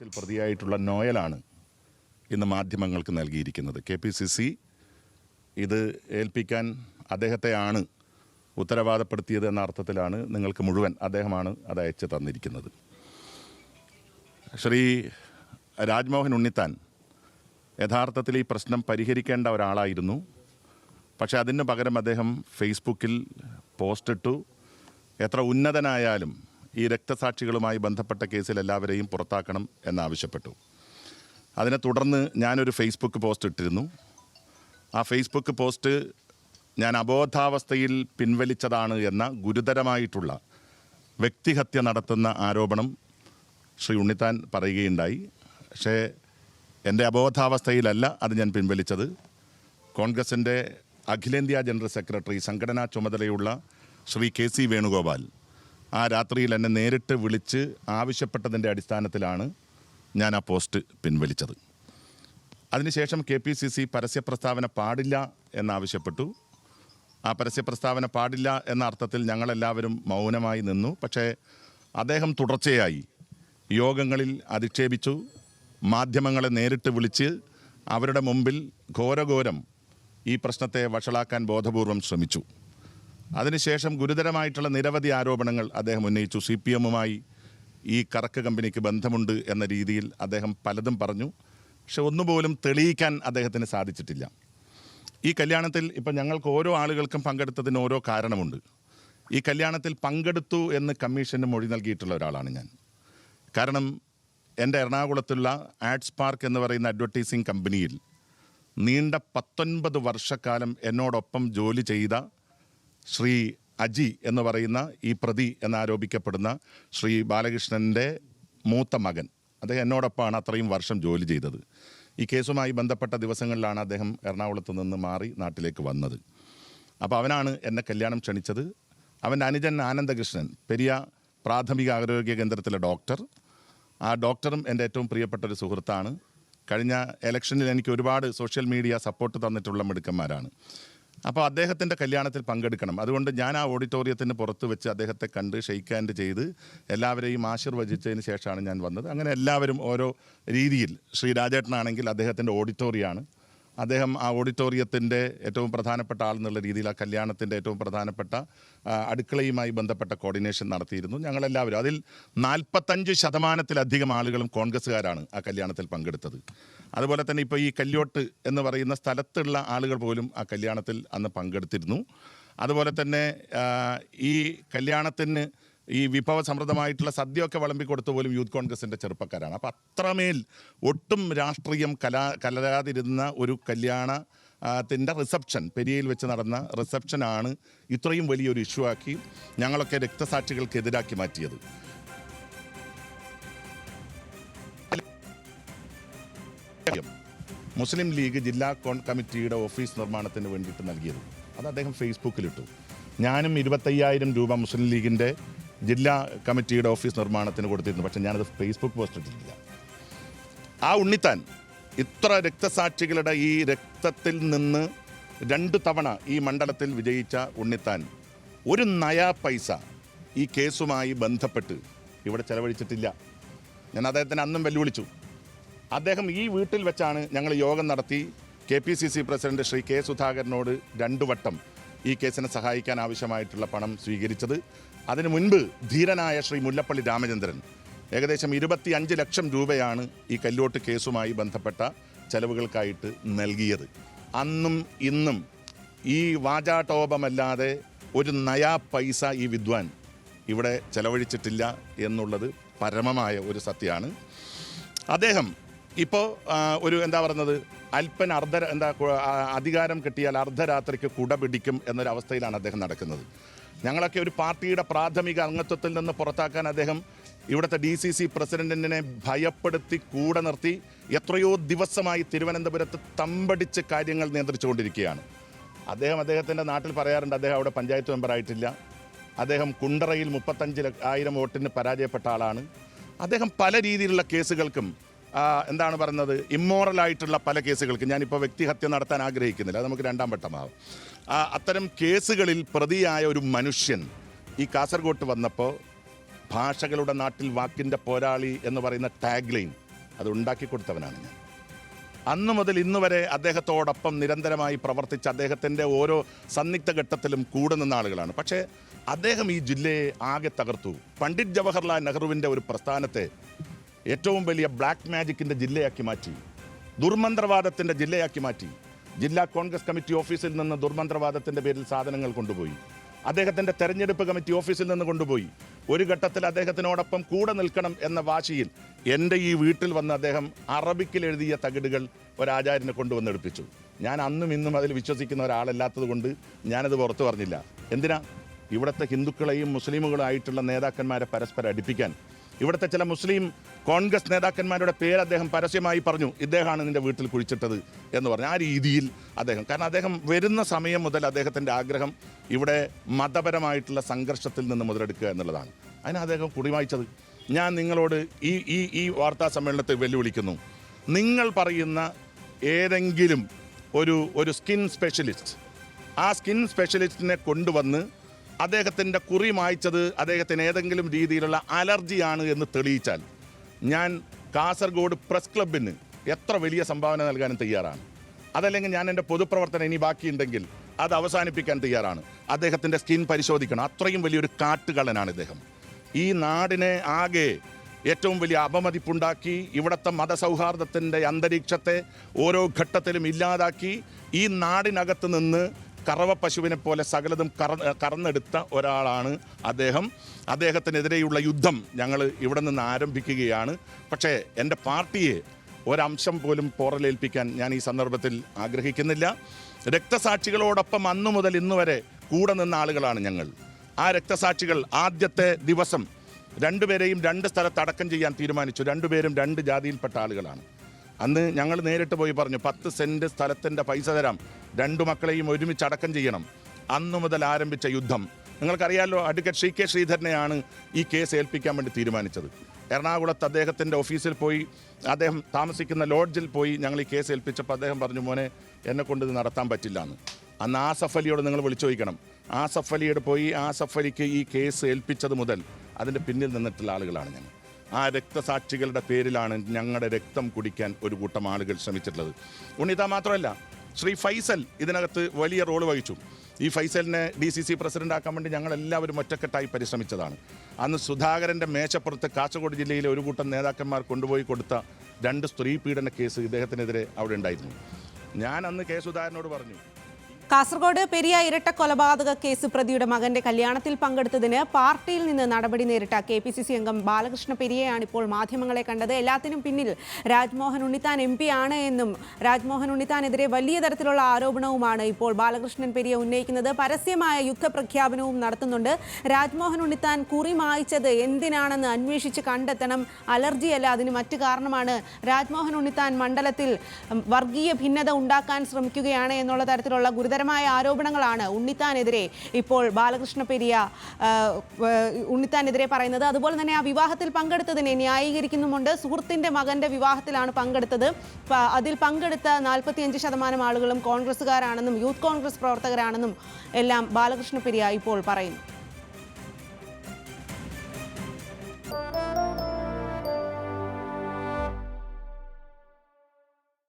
കേസിൽ പ്രതിയായിട്ടുള്ള നോയലാണ് ഇന്ന് മാധ്യമങ്ങൾക്ക് നൽകിയിരിക്കുന്നത്. കെ പി സി സി ഇത് ഏൽപ്പിക്കാൻ അദ്ദേഹത്തെയാണ് ഉത്തരവാദപ്പെടുത്തിയത് എന്ന അർത്ഥത്തിലാണ് നിങ്ങൾക്ക് മുഴുവൻ അദ്ദേഹമാണ് അത് അയച്ചു തന്നിരിക്കുന്നത്. ശ്രീ രാജ്മോഹൻ ഉണ്ണിത്താൻ യഥാർത്ഥത്തിൽ ഈ പ്രശ്നം പരിഹരിക്കേണ്ട ഒരാളായിരുന്നു. പക്ഷേ അതിന് പകരം അദ്ദേഹം ഫേസ്ബുക്കിൽ പോസ്റ്റിട്ടു എത്ര ഉന്നതനായാലും ഈ രക്തസാക്ഷികളുമായി ബന്ധപ്പെട്ട കേസിൽ എല്ലാവരെയും പുറത്താക്കണം എന്നാവശ്യപ്പെട്ടു. അതിനെ തുടർന്ന് ഞാനൊരു ഫേസ്ബുക്ക് പോസ്റ്റ് ഇട്ടിരുന്നു. ആ ഫേസ്ബുക്ക് പോസ്റ്റ് ഞാൻ അബോധാവസ്ഥയിൽ പിൻവലിച്ചതാണ് എന്ന ഗുരുതരമായിട്ടുള്ള വ്യക്തിഹത്യ നടത്തുന്ന ആരോപണം ശ്രീ ഉണ്ണിത്താൻ പറയുകയുണ്ടായി. പക്ഷേ എന്റെ അബോധാവസ്ഥയിലല്ല അത് ഞാൻ പിൻവലിച്ചത്. കോൺഗ്രസിന്റെ അഖിലേന്ത്യാ ജനറൽ സെക്രട്ടറി സംഘടനാ ചുമതലയുള്ള ശ്രീ കെ സി വേണുഗോപാൽ ആ രാത്രിയിൽ എന്നെ നേരിട്ട് വിളിച്ച് ആവശ്യപ്പെട്ടതിന്റെ അടിസ്ഥാനത്തിലാണ് ഞാൻ ആ പോസ്റ്റ് പിൻവലിച്ചത്. അതിനുശേഷം കെ പി സി സി പരസ്യ പ്രസ്താവന പാടില്ല എന്നാവശ്യപ്പെട്ടു. ആ പരസ്യ പ്രസ്താവന പാടില്ല എന്ന അർത്ഥത്തിൽ ഞങ്ങളെല്ലാവരും മൗനമായി നിന്നു. പക്ഷേ അദ്ദേഹം തുടർച്ചയായി യോഗങ്ങളിൽ അധിക്ഷേപിച്ചു. മാധ്യമങ്ങളെ നേരിട്ട് വിളിച്ച് അവരുടെ മുമ്പിൽ ഘോരഘോരം ഈ പ്രശ്നത്തെ വഷളാക്കാൻ ബോധപൂർവം ശ്രമിച്ചു. അതിനുശേഷം ഗുരുതരമായിട്ടുള്ള നിരവധി ആരോപണങ്ങൾ അദ്ദേഹം ഉന്നയിച്ചു. സി പി എമ്മുമായി ഈ കറക്ക് കമ്പനിക്ക് ബന്ധമുണ്ട് എന്ന രീതിയിൽ അദ്ദേഹം പലതും പറഞ്ഞു. പക്ഷെ ഒന്നുപോലും തെളിയിക്കാൻ അദ്ദേഹത്തിന് സാധിച്ചിട്ടില്ല. ഈ കല്യാണത്തിൽ ഇപ്പം ഞങ്ങൾക്ക് ഓരോ ആളുകൾക്കും പങ്കെടുത്തതിന് ഓരോ കാരണമുണ്ട്. ഈ കല്യാണത്തിൽ പങ്കെടുത്തു എന്ന് കമ്മീഷന് മൊഴി നൽകിയിട്ടുള്ള ഒരാളാണ് ഞാൻ. കാരണം എന്റെ എറണാകുളത്തുള്ള ആഡ്സ് പാർക്ക് എന്ന് പറയുന്ന അഡ്വർടൈസിങ് കമ്പനിയിൽ നീണ്ട പത്തൊൻപത് വർഷക്കാലം എന്നോടൊപ്പം ജോലി ചെയ്ത ശ്രീ അജി എന്ന് പറയുന്ന ഈ പ്രതി എന്നാരോപിക്കപ്പെടുന്ന ശ്രീ ബാലകൃഷ്ണന്റെ മൂത്ത മകൻ. അദ്ദേഹം എന്നോടൊപ്പമാണ് അത്രയും വർഷം ജോലി ചെയ്തത്. ഈ കേസുമായി ബന്ധപ്പെട്ട ദിവസങ്ങളിലാണ് അദ്ദേഹം എറണാകുളത്ത് നിന്ന് മാറി നാട്ടിലേക്ക് വന്നത്. അപ്പോൾ അവനാണ് എന്നെ കല്യാണം ക്ഷണിച്ചത്. അവന്റെ അനുജൻ ആനന്ദകൃഷ്ണൻ പെരിയ പ്രാഥമിക ആരോഗ്യ കേന്ദ്രത്തിലെ ഡോക്ടർ. ആ ഡോക്ടറും എന്റെ ഏറ്റവും പ്രിയപ്പെട്ട ഒരു സുഹൃത്താണ്. കഴിഞ്ഞ ഇലക്ഷനിൽ എനിക്ക് ഒരുപാട് സോഷ്യൽ മീഡിയ സപ്പോർട്ട് തന്നിട്ടുള്ള മിടുക്കന്മാരാണ്. അപ്പോൾ അദ്ദേഹത്തിന്റെ കല്യാണത്തിൽ പങ്കെടുക്കണം. അതുകൊണ്ട് ഞാൻ ആ ഓഡിറ്റോറിയത്തിന് പുറത്ത് വെച്ച് അദ്ദേഹത്തെ കണ്ട് ഷെയ്ക്ക് ഹാൻഡ് ചെയ്ത് എല്ലാവരെയും ആശീർവദിച്ചതിന് ശേഷമാണ് ഞാൻ വന്നത്. അങ്ങനെ എല്ലാവരും ഓരോ രീതിയിൽ ശ്രീ രാജേട്ടനാണെങ്കിൽ അദ്ദേഹത്തിന്റെ ഓഡിറ്റോറിയമാണ്. അദ്ദേഹം ആ ഓഡിറ്റോറിയത്തിന്റെ ഏറ്റവും പ്രധാനപ്പെട്ട ആൾ എന്നുള്ള രീതിയിൽ ആ കല്യാണത്തിന്റെ ഏറ്റവും പ്രധാനപ്പെട്ട അടുക്കളയുമായി ബന്ധപ്പെട്ട കോർഡിനേഷൻ നടത്തിയിരുന്നു. ഞങ്ങളെല്ലാവരും അതിൽ നാൽപ്പത്തഞ്ച് ശതമാനത്തിലധികം ആളുകളും കോൺഗ്രസ്സുകാരാണ് ആ കല്യാണത്തിൽ പങ്കെടുത്തത്. അതുപോലെ തന്നെ ഇപ്പോൾ ഈ കല്യോട്ട് എന്ന് പറയുന്ന സ്ഥലത്തുള്ള ആളുകൾ പോലും ആ കല്യാണത്തിൽ അന്ന് പങ്കെടുത്തിരുന്നു. അതുപോലെ തന്നെ ഈ കല്യാണത്തിന് ഈ വിഭവ സമൃദ്ധമായിട്ടുള്ള സദ്യയൊക്കെ വിളമ്പി കൊടുത്ത പോലും യൂത്ത് കോൺഗ്രസിന്റെ ചെറുപ്പക്കാരാണ്. അപ്പോൾ അത്രമേൽ ഒട്ടും രാഷ്ട്രീയം കലാ കലരാതിരുന്ന ഒരു കല്യാണ ത്തിന്റെ റിസപ്ഷൻ പെരിയയിൽ വെച്ച് നടന്ന റിസപ്ഷനാണ് ഇത്രയും വലിയൊരു ഇഷ്യൂ ആക്കി ഞങ്ങളൊക്കെ രക്തസാക്ഷികൾക്കെതിരാക്കി മാറ്റിയത്. മുസ്ലിം ലീഗ് ജില്ലാ കോൺ കമ്മിറ്റിയുടെ ഓഫീസ് നിർമ്മാണത്തിന് വേണ്ടിയിട്ട് നൽകിയത്. അത് അദ്ദേഹം ഫേസ്ബുക്കിലിട്ടു ഞാനും ഇരുപത്തയ്യായിരം രൂപ മുസ്ലിം ലീഗിന്റെ ജില്ലാ കമ്മിറ്റിയുടെ ഓഫീസ് നിർമ്മാണത്തിന് കൊടുത്തിരുന്നു. പക്ഷേ ഞാനത് ഫേസ്ബുക്ക് പോസ്റ്റ് ഇട്ടിട്ടില്ല. ആ ഉണ്ണിത്താൻ ഇത്ര രക്തസാക്ഷികളുടെ ഈ രക്തത്തിൽ നിന്ന് രണ്ട് തവണ ഈ മണ്ഡലത്തിൽ വിജയിച്ച ഉണ്ണിത്താൻ ഒരു നയാ പൈസ ഈ കേസുമായി ബന്ധപ്പെട്ട് ഇവിടെ ചെലവഴിച്ചിട്ടില്ല. ഞാൻ അദ്ദേഹത്തിന് അന്നും വെല്ലുവിളിച്ചു. അദ്ദേഹം ഈ വീട്ടിൽ വെച്ചാണ് ഞങ്ങൾ യോഗം നടത്തി K P C C president Shri K സുധാകരനോട് രണ്ടു വട്ടം ഈ കേസിനെ സഹായിക്കാൻ ആവശ്യമായിട്ടുള്ള പണം സ്വീകരിച്ചത്. അതിനു മുൻപ് ധീരനായ ശ്രീ മുല്ലപ്പള്ളി രാമചന്ദ്രൻ ഏകദേശം ഇരുപത്തി അഞ്ച് ലക്ഷം രൂപയാണ് ഈ കല്ലോട്ട് കേസുമായി ബന്ധപ്പെട്ട ചെലവുകൾക്കായിട്ട് നൽകിയത്. അന്നും ഇന്നും ഈ വാചാടോപമല്ലാതെ ഒരു നയാ പൈസ ഈ വിദ്വാൻ ഇവിടെ ചെലവഴിച്ചിട്ടില്ല എന്നുള്ളത് പരമമായ ഒരു സത്യമാണ്. അദ്ദേഹം ഇപ്പോൾ ഒരു എന്താ പറയുന്നത് അല്പൻ അർദ്ധ എന്താ അധികാരം കിട്ടിയാൽ അർദ്ധരാത്രിക്ക് കുട പിടിക്കും എന്നൊരവസ്ഥയിലാണ് അദ്ദേഹം നടക്കുന്നത്. ഞങ്ങളൊക്കെ ഒരു പാർട്ടിയുടെ പ്രാഥമിക അംഗത്വത്തിൽ നിന്ന് പുറത്താക്കാൻ അദ്ദേഹം ഇവിടുത്തെ ഡി സി സി പ്രസിഡന്റിനെ ഭയപ്പെടുത്തി കൂടെ നിർത്തി എത്രയോ ദിവസമായി തിരുവനന്തപുരത്ത് തമ്പടിച്ച് കാര്യങ്ങൾ നിയന്ത്രിച്ചുകൊണ്ടിരിക്കുകയാണ്. അദ്ദേഹം അദ്ദേഹത്തിന്റെ നാട്ടിൽ പറയാറുണ്ട് അദ്ദേഹം അവിടെ പഞ്ചായത്ത് മെമ്പറായിട്ടില്ല അദ്ദേഹം കുണ്ടറയിൽ മുപ്പത്തഞ്ച് ആയിരം വോട്ടിന് പരാജയപ്പെട്ട ആളാണ്. അദ്ദേഹം പല രീതിയിലുള്ള കേസുകൾക്കും എന്താണ് പറയുന്നത്? ഇമ്മോറൽ ആയിട്ടുള്ള പല കേസുകൾക്ക് ഞാനിപ്പോൾ വ്യക്തിഹത്യ നടത്താൻ ആഗ്രഹിക്കുന്നില്ല. അത് നമുക്ക് രണ്ടാം വട്ടമാകും അത്തരം കേസുകളിൽ പ്രതിയായ ഒരു മനുഷ്യൻ ഈ കാസർഗോട്ട് വന്നപ്പോൾ ഭാഷകളുടെ നാട്ടിൽ വാക്കിന്റെ പോരാളി എന്ന് പറയുന്ന ടാഗ് ലൈൻ അത് ഉണ്ടാക്കി കൊടുത്തവനാണ് ഞാൻ. അന്നു മുതൽ ഇന്ന് വരെ അദ്ദേഹത്തോടൊപ്പം നിരന്തരമായി പ്രവർത്തിച്ച അദ്ദേഹത്തിന്റെ ഓരോ സന്നിഗ്ധ ഘട്ടത്തിലും കൂടെ നിന്ന ആളുകളാണ്. പക്ഷേ അദ്ദേഹം ഈ ജില്ലയെ ആകെ തകർത്തു. പണ്ഡിറ്റ് ജവഹർലാൽ നെഹ്റുവിന്റെ ഒരു പ്രസ്ഥാനത്തെ ഏറ്റവും വലിയ ബ്ലാക്ക് മാജിക്കിന്റെ ജില്ലയാക്കി മാറ്റി. ദുർമന്ത്രവാദത്തിന്റെ ജില്ലയാക്കി മാറ്റി. ജില്ലാ കോൺഗ്രസ് കമ്മിറ്റി ഓഫീസിൽ നിന്ന് ദുർമന്ത്രവാദത്തിന്റെ പേരിൽ സാധനങ്ങൾ കൊണ്ടുപോയി. അദ്ദേഹത്തിന്റെ തെരഞ്ഞെടുപ്പ് കമ്മിറ്റി ഓഫീസിൽ നിന്ന് കൊണ്ടുപോയി. ഒരു ഘട്ടത്തിൽ അദ്ദേഹത്തിനോടൊപ്പം കൂടെ നിൽക്കണം എന്ന വാശിയിൽ എന്റെ ഈ വീട്ടിൽ വന്ന് അദ്ദേഹം അറബിക്കിൽ എഴുതിയ തകിടുകൾ ഒരാചാര്യനെ കൊണ്ടുവന്ന് എടുപ്പിച്ചു. ഞാൻ അന്നും ഇന്നും അതിൽ വിശ്വസിക്കുന്ന ഒരാളല്ലാത്തത് കൊണ്ട് ഞാനത് പുറത്തു പറഞ്ഞില്ല. എന്തിനാ? ഇവിടുത്തെ ഹിന്ദുക്കളെയും മുസ്ലിമുകളായിട്ടുള്ള നേതാക്കന്മാരെ പരസ്പരം അടുപ്പിക്കാൻ ഇവിടുത്തെ ചില മുസ്ലിം കോൺഗ്രസ് നേതാക്കന്മാരുടെ പേര് അദ്ദേഹം പരസ്യമായി പറഞ്ഞു ഇദ്ദേഹമാണ് നിന്റെ വീട്ടിൽ കുഴിച്ചിട്ടത് എന്ന് പറഞ്ഞു. ആ രീതിയിൽ അദ്ദേഹം കാരണം അദ്ദേഹം വരുന്ന സമയം മുതൽ അദ്ദേഹത്തിന്റെ ആഗ്രഹം ഇവിടെ മതപരമായിട്ടുള്ള സംഘർഷത്തിൽ നിന്ന് മുതലെടുക്കുക എന്നുള്ളതാണ്. അതിന് അദ്ദേഹം കുടിവായിച്ചത്. ഞാൻ നിങ്ങളോട് ഈ ഈ ഈ വാർത്താ സമ്മേളനത്തെ വെല്ലുവിളിക്കുന്നു. നിങ്ങൾ പറയുന്ന ഏതെങ്കിലും ഒരു ഒരു സ്കിൻ സ്പെഷ്യലിസ്റ്റ് ആ സ്കിൻ സ്പെഷ്യലിസ്റ്റിനെ കൊണ്ടുവന്ന് അദ്ദേഹത്തിന്റെ കുറി മായ്ച്ചത് അദ്ദേഹത്തിന് ഏതെങ്കിലും രീതിയിലുള്ള അലർജിയാണ് എന്ന് തെളിയിച്ചാൽ ഞാൻ കാസർഗോഡ് പ്രസ് ക്ലബിന് എത്ര വലിയ സംഭാവന നൽകാനും തയ്യാറാണ്. അതല്ലെങ്കിൽ ഞാൻ എന്റെ പൊതുപ്രവർത്തനം ഇനി ബാക്കിയുണ്ടെങ്കിൽ അത് അവസാനിപ്പിക്കാൻ തയ്യാറാണ്. അദ്ദേഹത്തിന്റെ സ്കിൻ പരിശോധിക്കണം. അത്രയും വലിയൊരു കാട്ടുകള്ളനാണ് ഇദ്ദേഹം. ഈ നാടിനെ ആകെ ഏറ്റവും വലിയ അപമതിപ്പുണ്ടാക്കി ഇവിടുത്തെ മതസൗഹാർദ്ദത്തിന്റെ അന്തരീക്ഷത്തെ ഓരോ ഘട്ടത്തിലും ഇല്ലാതാക്കി ഈ നാടിനകത്ത് നിന്ന് കറവ പശുവിനെ പോലെ സകലതും കറ കറന്നെടുത്ത ഒരാളാണ് അദ്ദേഹം. അദ്ദേഹത്തിനെതിരെയുള്ള യുദ്ധം ഞങ്ങൾ ഇവിടെ നിന്ന് ആരംഭിക്കുകയാണ്. പക്ഷേ എന്റെ പാർട്ടിയെ ഒരംശം പോലും പോറലേൽപ്പിക്കാൻ ഞാൻ ഈ സന്ദർഭത്തിൽ ആഗ്രഹിക്കുന്നില്ല. രക്തസാക്ഷികളോടൊപ്പം അന്നു മുതൽ ഇന്നു വരെ കൂടെ നിന്ന ആളുകളാണ് ഞങ്ങൾ. ആ രക്തസാക്ഷികൾ ആദ്യത്തെ ദിവസം രണ്ടുപേരെയും രണ്ട് സ്ഥലത്ത് അടക്കം ചെയ്യാൻ തീരുമാനിച്ചു. രണ്ടുപേരും രണ്ട് ജാതിയിൽപ്പെട്ട ആളുകളാണ്. അന്ന് ഞങ്ങൾ നേരിട്ട് പോയി പറഞ്ഞു പത്ത് സെന്റ് സ്ഥലത്തിന്റെ പൈസ തരാം. രണ്ടു മക്കളെയും ഒരുമിച്ച് അടക്കം ചെയ്യണം. അന്നു മുതൽ ആരംഭിച്ച യുദ്ധം. നിങ്ങൾക്കറിയാമല്ലോ അഡ്വക്കേറ്റ് ശ്രീ കെ ശ്രീധരനെയാണ് ഈ കേസ് ഏൽപ്പിക്കാൻ വേണ്ടി തീരുമാനിച്ചത്. എറണാകുളത്ത് അദ്ദേഹത്തിന്റെ ഓഫീസിൽ പോയി അദ്ദേഹം താമസിക്കുന്ന ലോഡ്ജിൽ പോയി ഞങ്ങൾ ഈ കേസ് ഏൽപ്പിച്ചപ്പോൾ അദ്ദേഹം പറഞ്ഞു മോനെ എന്നെ കൊണ്ട് ഇത് നടത്താൻ പറ്റില്ല എന്ന്. അന്ന് ആസഫ് അലിയോട് നിങ്ങൾ വിളിച്ചു ചോദിക്കണം. ആസഫ് അലിയോട് പോയി ആസഫ് അലിക്ക് ഈ കേസ് ഏൽപ്പിച്ചത് മുതൽ അതിന്റെ പിന്നിൽ നിന്നിട്ടുള്ള ആളുകളാണ് ഞങ്ങൾ. ആ രക്തസാക്ഷികളുടെ പേരിലാണ് ഞങ്ങളുടെ രക്തം കുടിക്കാൻ ഒരു കൂട്ടം ആളുകൾ ശ്രമിച്ചിട്ടുള്ളത്. ഉണ്ണിത മാത്രമല്ല ശ്രീ ഫൈസൽ ഇതിനകത്ത് വലിയ റോൾ വഹിച്ചു. ഈ ഫൈസലിനെ ഡി സി സി പ്രസിഡന്റ് ആക്കാൻ വേണ്ടി ഞങ്ങൾ എല്ലാവരും ഒറ്റക്കെട്ടായി പരിശ്രമിച്ചതാണ്. അന്ന് സുധാകരന്റെ മേശപ്പുറത്ത് കാസർഗോഡ് ജില്ലയിലെ ഒരു കൂട്ടം നേതാക്കന്മാർ കൊണ്ടുപോയി കൊടുത്ത രണ്ട് സ്ത്രീ പീഡന കേസ് ഇദ്ദേഹത്തിനെതിരെ അവിടെ ഉണ്ടായിരുന്നു. ഞാൻ അന്ന് കെ സുധാകരനോട് പറഞ്ഞു കാസർഗോഡ് പെരിയ ഇരട്ട കൊലപാതക കേസ് പ്രതിയുടെ മകന്റെ കല്യാണത്തിൽ പങ്കെടുത്തതിന് പാർട്ടിയിൽ നിന്ന് നടപടി നേരിട്ട കെ പി സി സി അംഗം ബാലകൃഷ്ണ പെരിയയാണ് ഇപ്പോൾ മാധ്യമങ്ങളെ കണ്ടത്. എല്ലാത്തിനും പിന്നിൽ രാജ്മോഹൻ ഉണ്ണിത്താൻ എം പി ആണ് എന്നും രാജ്മോഹൻ ഉണ്ണിത്താനെതിരെ വലിയ തരത്തിലുള്ള ആരോപണവുമാണ് ഇപ്പോൾ ബാലകൃഷ്ണൻ പെരിയ ഉന്നയിക്കുന്നത്. പരസ്യമായ യുദ്ധപ്രഖ്യാപനവും നടത്തുന്നുണ്ട്. രാജ്മോഹൻ ഉണ്ണിത്താൻ കുറി മായിച്ചത് എന്തിനാണെന്ന് അന്വേഷിച്ച് കണ്ടെത്തണം. അലർജിയല്ല അതിന് മറ്റു കാരണമാണ്. രാജ്മോഹൻ ഉണ്ണിത്താൻ മണ്ഡലത്തിൽ വർഗീയ ഭിന്നത ഉണ്ടാക്കാൻ ശ്രമിക്കുകയാണ് എന്നുള്ള തരത്തിലുള്ള ഗുരുതരമായ ആരോപണങ്ങളാണ് ഉണ്ണിത്താനെതിരെ ഇപ്പോൾ ബാലകൃഷ്ണ പെരിയ ഉണ്ണിത്താനെതിരെ പറയുന്നത്. അതുപോലെ തന്നെ ആ വിവാഹത്തിൽ പങ്കെടുത്തതിനെ ന്യായീകരിക്കുന്നുമുണ്ട്. സുഹൃത്തിന്റെ മകന്റെ വിവാഹത്തിലാണ് പങ്കെടുത്തത്. അതിൽ പങ്കെടുത്ത നാൽപ്പത്തിയഞ്ച് ശതമാനം ആളുകളും കോൺഗ്രസ്സുകാരാണെന്നും യൂത്ത് കോൺഗ്രസ് പ്രവർത്തകരാണെന്നും എല്ലാം ബാലകൃഷ്ണ പെരിയ ഇപ്പോൾ പറയുന്നു.